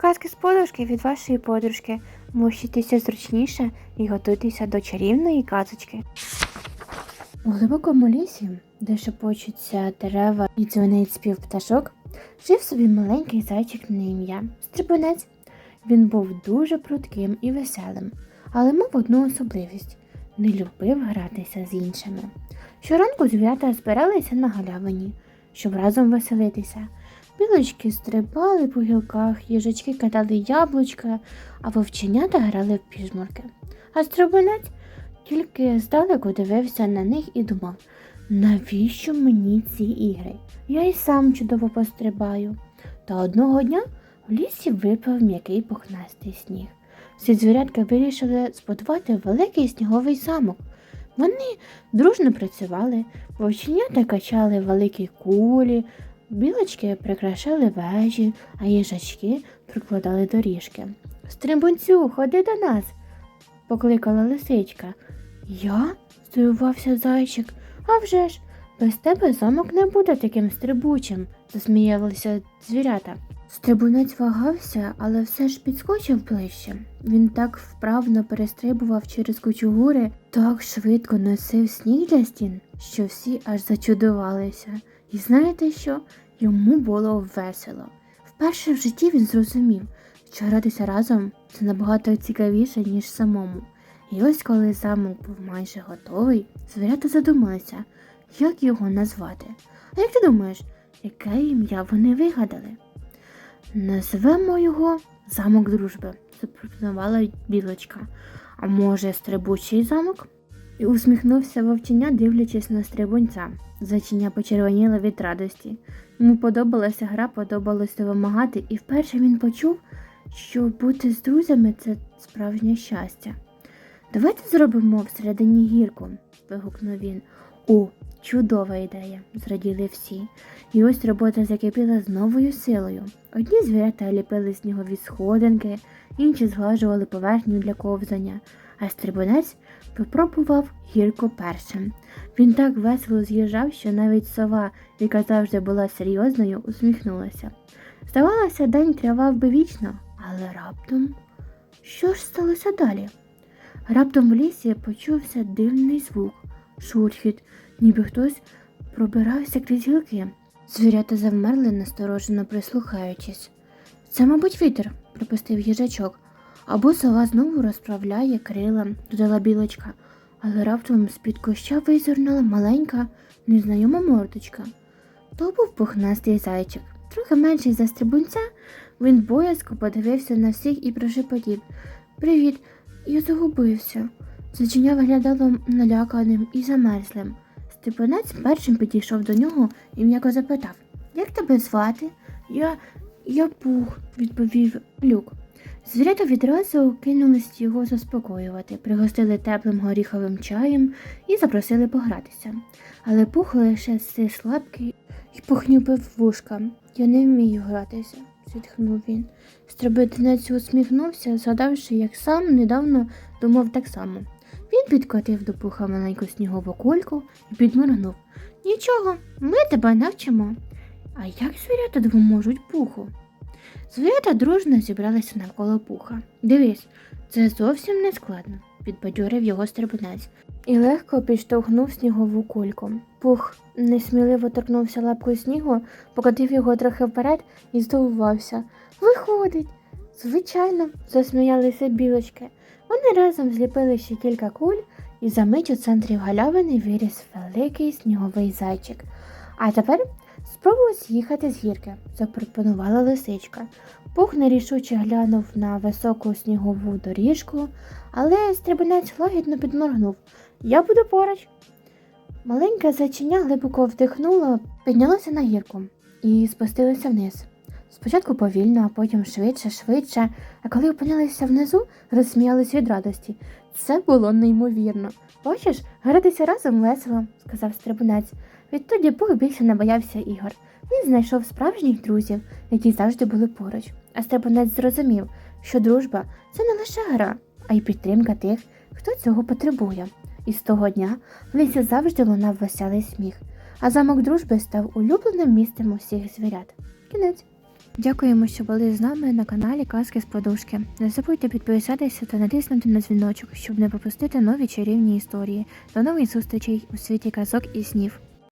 Казки з подружки від вашої подружки. Мощитися зручніше і готуйтеся до чарівної казочки. У глибокому лісі, де шепочуться дерева і дзвенить спів пташок, жив собі маленький зайчик на ім'я Стрибунець. Він був дуже прутким і веселим, але мав одну особливість не любив гратися з іншими. Щоранку звірята збиралися на галявині, щоб разом веселитися. Білочки стрибали по гілках, їжачки катали яблучка, а вовченята грали в піжмурки. А стрибунець тільки здалеку дивився на них і думав, навіщо мені ці ігри? Я й сам чудово пострибаю. Та одного дня в лісі випав м'який пухнастий сніг. Всі звірятка вирішили збудувати великий сніговий замок. Вони дружно працювали, вовченята качали великі кулі, білочки прикрашали вежі, а їжачки прикладали доріжки. Стрибунцю, ходи до нас, покликала лисичка. Я? здивувався зайчик. «А вже ж, без тебе замок не буде таким стрибучим, засміялися звірята. Стрибунець вагався, але все ж підскочив ближче. Він так вправно перестрибував через кучугури, так швидко носив сніг для стін, що всі аж зачудувалися. І знаєте що? Йому було весело. Вперше в житті він зрозумів, що гратися разом це набагато цікавіше, ніж самому. І ось коли замок був майже готовий, звірята задумалися, як його назвати. А як ти думаєш, яке ім'я вони вигадали? Назвемо його замок дружби, запропонувала білочка. А може, стрибучий замок? І усміхнувся вовченя, дивлячись на стрибунця. Зайчиня почервоніла від радості. Йому подобалася гра, подобалося вимагати, і вперше він почув, що бути з друзями це справжнє щастя. Давайте зробимо всередині гірку, вигукнув він. О, чудова ідея, зраділи всі. І ось робота закипіла з новою силою. Одні звірята ліпили снігові сходинки, інші зглажували поверхню для ковзання, а стрибунець попробував гірко першим. Він так весело з'їжджав, що навіть сова, яка завжди була серйозною, усміхнулася. Здавалося, день тривав би вічно, але раптом що ж сталося далі? Раптом в лісі почувся дивний звук, шурхіт, ніби хтось пробирався крізь гілки. Звірята завмерли, насторожено прислухаючись. Це, мабуть, вітер, припустив їжачок, або сова знову розправляє крила, додала білочка, але раптом з-під куща визирнула маленька, незнайома мордочка. То був пухнастий зайчик. Трохи менший за стрибунця, він боязко подивився на всіх і прошепотів. Привіт, я загубився. Зачиня виглядало наляканим і замерзлим. Степанець першим підійшов до нього і м'яко запитав Як тебе звати? Я. я пух, відповів люк. Звірята відразу кинулись його заспокоювати, пригостили теплим горіховим чаєм і запросили погратися. Але пух лише стис лапки і похнюпив вушка. Я не вмію гратися, зітхнув він. Стрибетинець усміхнувся, згадавши, як сам недавно думав так само. Він підкотив до пуха маленьку снігову кульку і підморгнув. Нічого, ми тебе навчимо. А як звірята допоможуть пуху? Звірята дружно зібралися навколо пуха. Дивись, це зовсім не складно, підбадьорив його стрибунець і легко підштовхнув снігову кульку. Пух несміливо торкнувся лапкою снігу, покотив його трохи вперед і здивувався. Виходить. Звичайно, засміялися білочки. Вони разом зліпили ще кілька куль, і за мить у центрі галявини виріс великий сніговий зайчик. А тепер спробуй з'їхати з гірки, запропонувала лисичка. Пух нерішуче глянув на високу снігову доріжку, але стрибунець лагідно підморгнув. Я буду поруч. Маленьке зайчиня глибоко вдихнуло, піднялося на гірку і спустилося вниз. Спочатку повільно, а потім швидше, швидше, а коли опинилися внизу, розсміялись від радості. Це було неймовірно. Хочеш, гратися разом весело, сказав стрибунець. Відтоді Пух більше не боявся ігор. Він знайшов справжніх друзів, які завжди були поруч. А стрибунець зрозумів, що дружба це не лише гра, а й підтримка тих, хто цього потребує. І з того дня в лісі завжди лунав веселий сміх, а замок дружби став улюбленим місцем усіх звірят. Кінець. Дякуємо, що були з нами на каналі Казки з Подушки. Не забудьте підписатися та натиснути на дзвіночок, щоб не пропустити нові чарівні історії. До нових зустрічей у світі казок і снів.